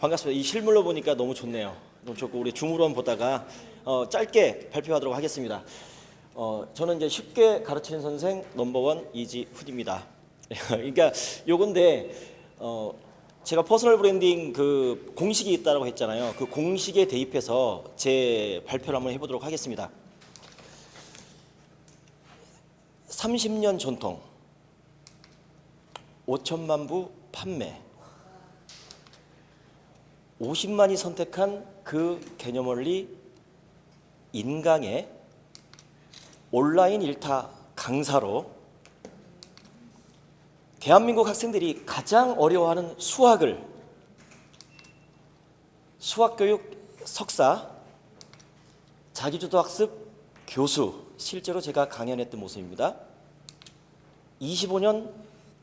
반갑습니다. 이 실물로 보니까 너무 좋네요. 너무 좋고 우리 줌으로만 보다가 어, 짧게 발표하도록 하겠습니다. 어, 저는 이제 쉽게 가르치는 선생 넘버원 이지훈입니다. 그러니까 요건데 어, 제가 퍼스널 브랜딩 그 공식이 있다고 했잖아요. 그 공식에 대입해서 제 발표를 한번 해보도록 하겠습니다. 30년 전통, 5천만 부 판매, 50만이 선택한 그 개념 원리 인강의 온라인 일타 강사로 대한민국 학생들이 가장 어려워하는 수학을 수학교육 석사 자기주도 학습 교수 실제로 제가 강연했던 모습입니다. 25년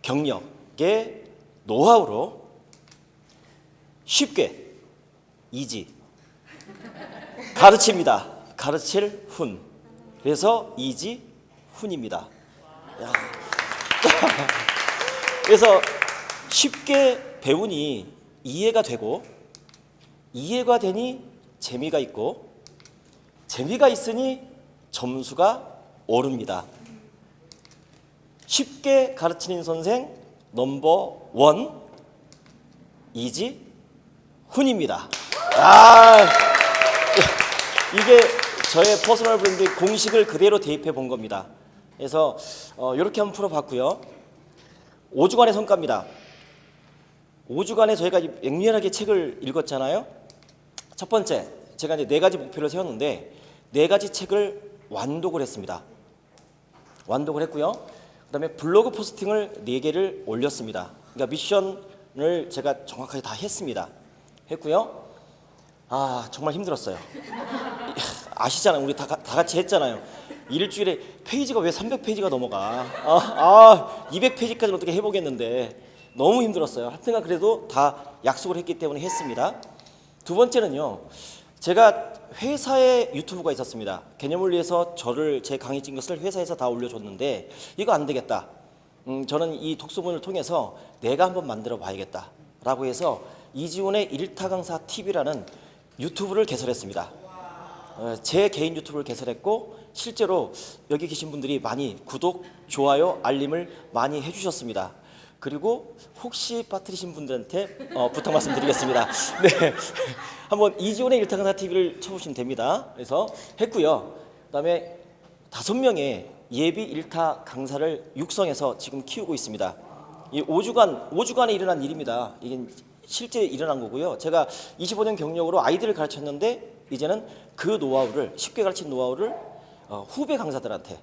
경력의 노하우로 쉽게 이지 가르칩니다. 가르칠 훈. 그래서 이지 훈입니다. 야. 그래서 쉽게 배우니 이해가 되고 이해가 되니 재미가 있고 재미가 있으니 점수가 오릅니다. 쉽게 가르치는 선생 넘버 원 이지 훈입니다. 아, 이게 저의 퍼스널 브랜드 공식을 그대로 대입해 본 겁니다. 그래서 어, 이렇게 한번 풀어봤고요. 5주간의 성과입니다. 5주간에 저희가 이 맹렬하게 책을 읽었잖아요. 첫 번째, 제가 이제 네 가지 목표를 세웠는데 네 가지 책을 완독을 했습니다. 완독을 했고요. 그다음에 블로그 포스팅을 네 개를 올렸습니다. 그러니까 미션을 제가 정확하게 다 했습니다. 했고요. 아 정말 힘들었어요. 아시잖아요. 우리 다, 가- 다 같이 했잖아요. 일주일에 페이지가 왜 300페이지가 넘어가? 아, 아 200페이지까지는 어떻게 해보겠는데 너무 힘들었어요. 하여튼간 그래도 다 약속을 했기 때문에 했습니다. 두 번째는요. 제가 회사에 유튜브가 있었습니다. 개념을 위해서 저를 제 강의 찍은 것을 회사에서 다 올려줬는데 이거 안 되겠다. 음, 저는 이 독서문을 통해서 내가 한번 만들어 봐야겠다 라고 해서 이지훈의 일타 강사 TV라는 유튜브를 개설했습니다. 어, 제 개인 유튜브를 개설했고 실제로 여기 계신 분들이 많이 구독, 좋아요, 알림을 많이 해주셨습니다. 그리고 혹시 빠뜨리신 분들한테 어, 부탁 말씀드리겠습니다. 네, 한번 이지훈의 일타 강사 TV를 쳐보시면 됩니다. 그래서 했고요. 그다음에 다섯 명의 예비 일타 강사를 육성해서 지금 키우고 있습니다. 이 5주간 5주간에 일어난 일입니다. 이게 실제 일어난 거고요. 제가 25년 경력으로 아이들을 가르쳤는데 이제는 그 노하우를 쉽게 가르친 노하우를 어, 후배 강사들한테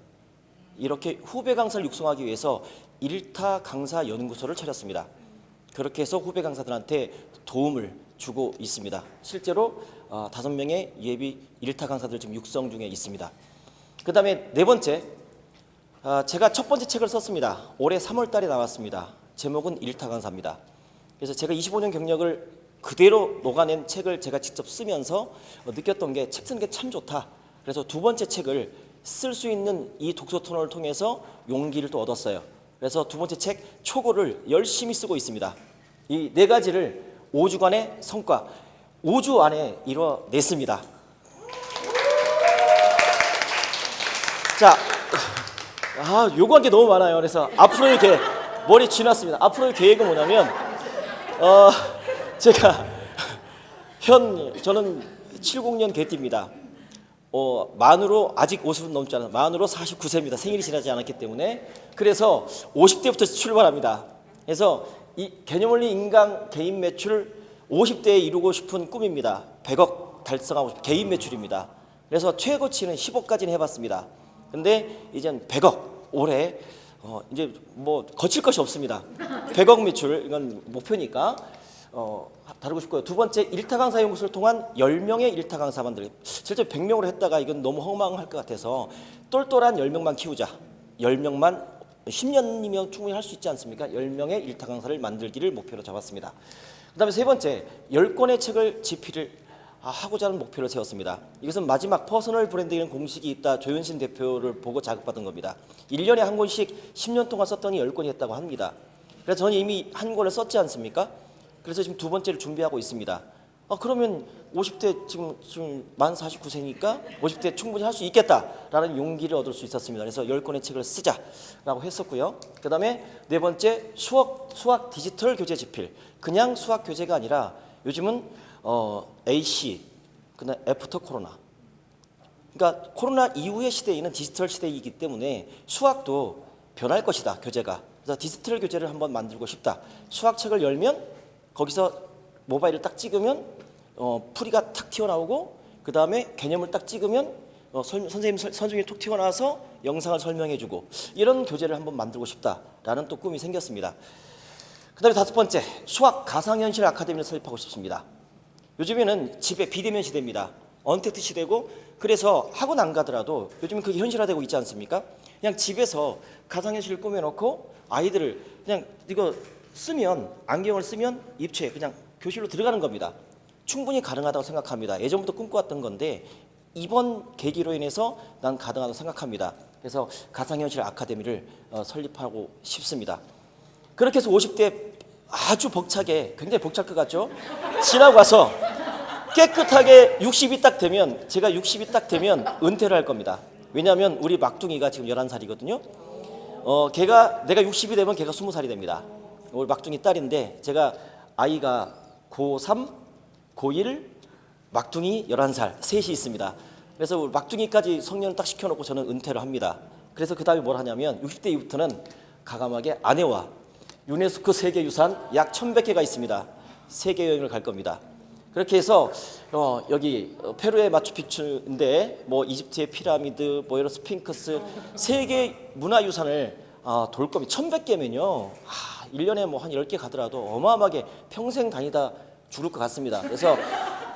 이렇게 후배 강사를 육성하기 위해서 일타 강사 연구소를 차렸습니다. 그렇게 해서 후배 강사들한테 도움을 주고 있습니다. 실제로 어, 다섯 명의 예비 일타 강사들 지금 육성 중에 있습니다. 그 다음에 네 번째, 아, 제가 첫 번째 책을 썼습니다. 올해 3월 달에 나왔습니다. 제목은 일타 강사입니다. 그래서 제가 25년 경력을 그대로 녹아낸 책을 제가 직접 쓰면서 어, 느꼈던 게 책 쓰는 게 참 좋다. 그래서 두 번째 책을 쓸 수 있는 이 독서 토너를 통해서 용기를 또 얻었어요. 그래서 두 번째 책 초고를 열심히 쓰고 있습니다. 이 네 가지를 5주간의 성과 5주 안에 이뤄냈습니다. 자, 아, 요구한 게 너무 많아요. 그래서 앞으로의 계획, 머리 쥐났습니다. 앞으로의 계획은 뭐냐면, 어, 제가 현, 저는 70년 개띠입니다. 어, 만으로 아직 50은 넘지 않아요. 만으로 49세입니다. 생일이 지나지 않았기 때문에. 그래서 50대부터 출발합니다. 그래서 이 개념원리 인강 개인 매출 50대에 이루고 싶은 꿈입니다. 100억 달성하고 싶은 개인 매출입니다. 그래서 최고치는 10억까지는 해봤습니다. 근데 이젠 100억 올해 어, 이제 뭐 거칠 것이 없습니다. 100억 매출 이건 목표니까 어, 다루고 싶고요. 두 번째 일타 강사 연구소를 통한 10명의 일타 강사 만들기. 실제 100명으로 했다가 이건 너무 허망할 것 같아서 똘똘한 10명만 키우자. 10명만 10년이면 충분히 할 수 있지 않습니까? 10명의 일타 강사를 만들기를 목표로 잡았습니다. 그다음에 세 번째 10권의 책을 집필을 아, 하고자 하는 목표를 세웠습니다. 이것은 마지막 퍼스널 브랜딩이라는 공식이 있다 조현신 대표를 보고 자극받은 겁니다. 1년에 한 권씩 10년 동안 썼더니 10권이 했다고 합니다. 그래서 저는 이미 한 권을 썼지 않습니까? 그래서 지금 두 번째를 준비하고 있습니다. 아, 그러면 50대 지금 지금 만 49세니까 50대 충분히 할 수 있겠다라는 용기를 얻을 수 있었습니다. 그래서 10권의 책을 쓰자라고 했었고요. 그다음에 네 번째 수학 수학 디지털 교재 집필. 그냥 수학 교재가 아니라 요즘은 어, AC 그다음 애프터 코로나 그러니까 코로나 이후의 시대에는 디지털 시대이기 때문에 수학도 변할 것이다 교재가 그래서 디지털 교재를 한번 만들고 싶다 수학 책을 열면 거기서 모바일을 딱 찍으면 어, 풀이가 탁 튀어나오고 그 다음에 개념을 딱 찍으면 어, 설- 선생님 설- 선생님이 톡 튀어나와서 영상을 설명해주고 이런 교재를 한번 만들고 싶다라는 또 꿈이 생겼습니다. 그다음에 다섯 번째 수학 가상현실 아카데미를 설립하고 싶습니다. 요즘에는 집에 비대면 시대입니다. 언택트 시대고 그래서 학원 안 가더라도 요즘은 그게 현실화되고 있지 않습니까? 그냥 집에서 가상현실을 꾸며놓고 아이들을 그냥 이거 쓰면 안경을 쓰면 입체 그냥 교실로 들어가는 겁니다. 충분히 가능하다고 생각합니다. 예전부터 꿈꿔왔던 건데 이번 계기로 인해서 난 가능하다고 생각합니다. 그래서 가상현실 아카데미를 어, 설립하고 싶습니다. 그렇게 해서 50대 아주 벅차게 굉장히 벅찰 것 같죠? 지나고 와서 깨끗하게 60이 딱 되면 제가 60이 딱 되면 은퇴를 할 겁니다. 왜냐하면 우리 막둥이가 지금 11살이거든요. 어, 걔가 내가 60이 되면 걔가 20살이 됩니다. 우리 막둥이 딸인데 제가 아이가 고3, 고1, 막둥이 11살 셋이 있습니다. 그래서 우리 막둥이까지 성년을 딱 시켜놓고 저는 은퇴를 합니다. 그래서 그 다음에 뭘 하냐면 60대 이후부터는 가감하게 아내와 유네스코 세계유산 약 1100개가 있습니다. 세계 여행을 갈 겁니다. 그렇게 해서 어, 여기 어, 페루의 마추픽추인데 뭐 이집트의 피라미드, 뭐 이런 스핑크스 세계 문화유산을 아, 돌 겁니다. 1100개면요. 아, 1년에 뭐 한 10개 가더라도 어마어마하게 평생 다니다 죽을 것 같습니다. 그래서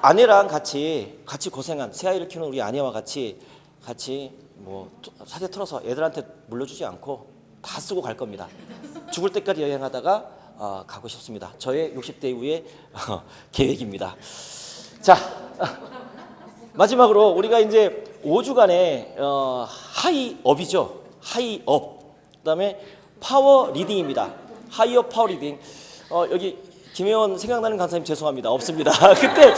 아내랑 같이 같이 고생한 새 아이를 키우는 우리 아내와 같이 같이 뭐 토- 사제 틀어서 애들한테 물려주지 않고 다 쓰고 갈 겁니다. 죽을 때까지 여행하다가 어, 가고 싶습니다. 저의 60대 이후의 어, 계획입니다. 자 마지막으로 우리가 이제 5주간의 어, 하이업이죠. 하이업. 그 다음에 파워 리딩입니다. 하이업 파워 리딩. 어, 여기 김혜원 생각나는 강사님 죄송합니다. 없습니다. 그때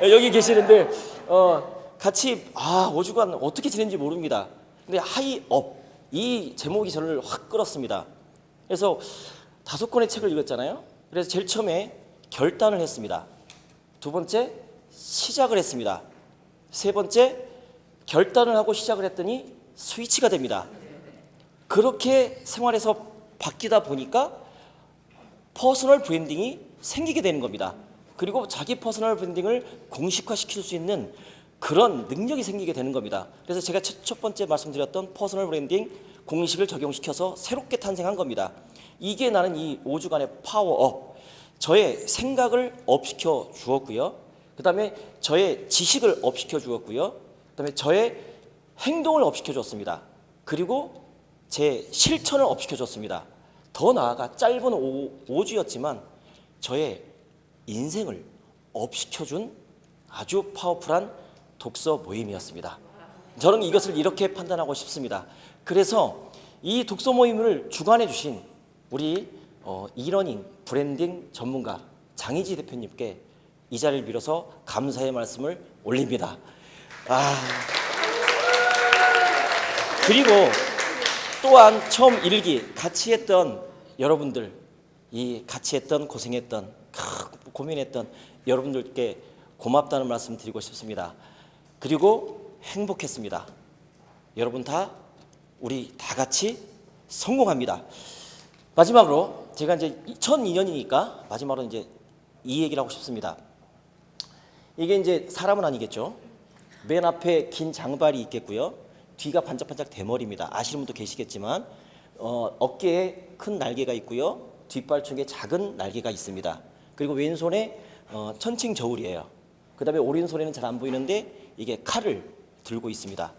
여기 계시는데 어, 같이 아 5주간 어떻게 지낸지 모릅니다. 근데 하이업 이 제목이 저를 확 끌었습니다. 그래서 다섯 권의 책을 읽었잖아요. 그래서 제일 처음에 결단을 했습니다. 두 번째 시작을 했습니다. 세 번째 결단을 하고 시작을 했더니 스위치가 됩니다. 그렇게 생활에서 바뀌다 보니까 퍼스널 브랜딩이 생기게 되는 겁니다. 그리고 자기 퍼스널 브랜딩을 공식화시킬 수 있는 그런 능력이 생기게 되는 겁니다. 그래서 제가 첫, 첫 번째 말씀드렸던 퍼스널 브랜딩 공식을 적용시켜서 새롭게 탄생한 겁니다. 이게 나는 이 5주간의 파워업, 저의 생각을 업시켜 주었고요. 그 다음에 저의 지식을 업시켜 주었고요. 그 다음에 저의 행동을 업시켜 줬습니다. 그리고 제 실천을 업시켜 줬습니다. 더 나아가 짧은 5, 주였지만 저의 인생을 업시켜 준 아주 파워풀한 독서 모임이었습니다. 저는 이것을 이렇게 판단하고 싶습니다. 그래서 이 독서 모임을 주관해 주신 우리 어, 이러닝 브랜딩 전문가 장희지 대표님께 이 자리를 빌어서 감사의 말씀을 올립니다. 아 그리고 또한 처음 일기 같이 했던 여러분들 이 같이 했던 고생했던 크, 고민했던 여러분들께 고맙다는 말씀 드리고 싶습니다. 그리고 행복했습니다. 여러분 다 우리 다 같이 성공합니다. 마지막으로 제가 이제 2002년이니까 마지막으로 이제 이 얘기를 하고 싶습니다. 이게 이제 사람은 아니겠죠. 맨 앞에 긴 장발이 있겠고요. 뒤가 반짝반짝 대머리입니다. 아시는 분도 계시겠지만 어, 어깨에 큰 날개가 있고요. 뒷발쪽에 작은 날개가 있습니다. 그리고 왼손에 어, 천칭 저울이에요. 그 다음에 오른손에는 잘 안 보이는데 이게 칼을 들고 있습니다.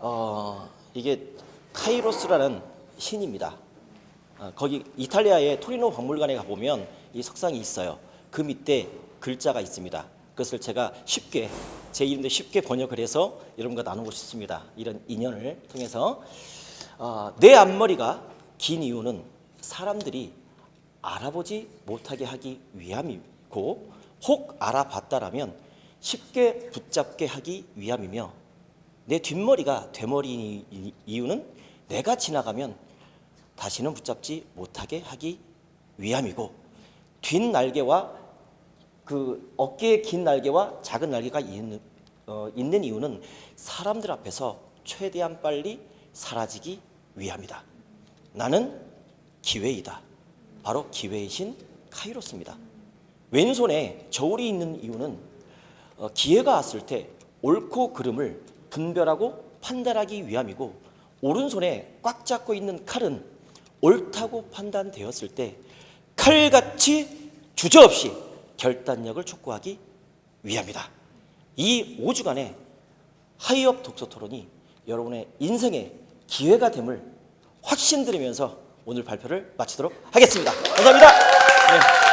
어, 이게 카이로스라는 신입니다. 어, 거기 이탈리아의 토리노 박물관에 가보면 이 석상이 있어요. 그 밑에 글자가 있습니다. 그것을 제가 쉽게 제 이름도 쉽게 번역을 해서 여러분과 나누고 싶습니다. 이런 인연을 통해서 어, 내 앞머리가 긴 이유는 사람들이 알아보지 못하게 하기 위함이고 혹 알아봤다라면 쉽게 붙잡게 하기 위함이며 내 뒷머리가 되머리인 이- 이유는 내가 지나가면 다시는 붙잡지 못하게 하기 위함이고 뒷 날개와 그 어깨의 긴 날개와 작은 날개가 있는, 어, 있는 이유는 사람들 앞에서 최대한 빨리 사라지기 위함이다. 나는 기회이다. 바로 기회의 신 카이로스입니다. 왼손에 저울이 있는 이유는 어, 기회가 왔을 때 옳고 그름을 분별하고 판단하기 위함이고 오른손에 꽉 잡고 있는 칼은 옳다고 판단되었을 때 칼같이 주저없이 결단력을 촉구하기 위함이다. 이 5주간의 하이업 독서 토론이 여러분의 인생의 기회가 됨을 확신드리면서 오늘 발표를 마치도록 하겠습니다. 감사합니다. 네.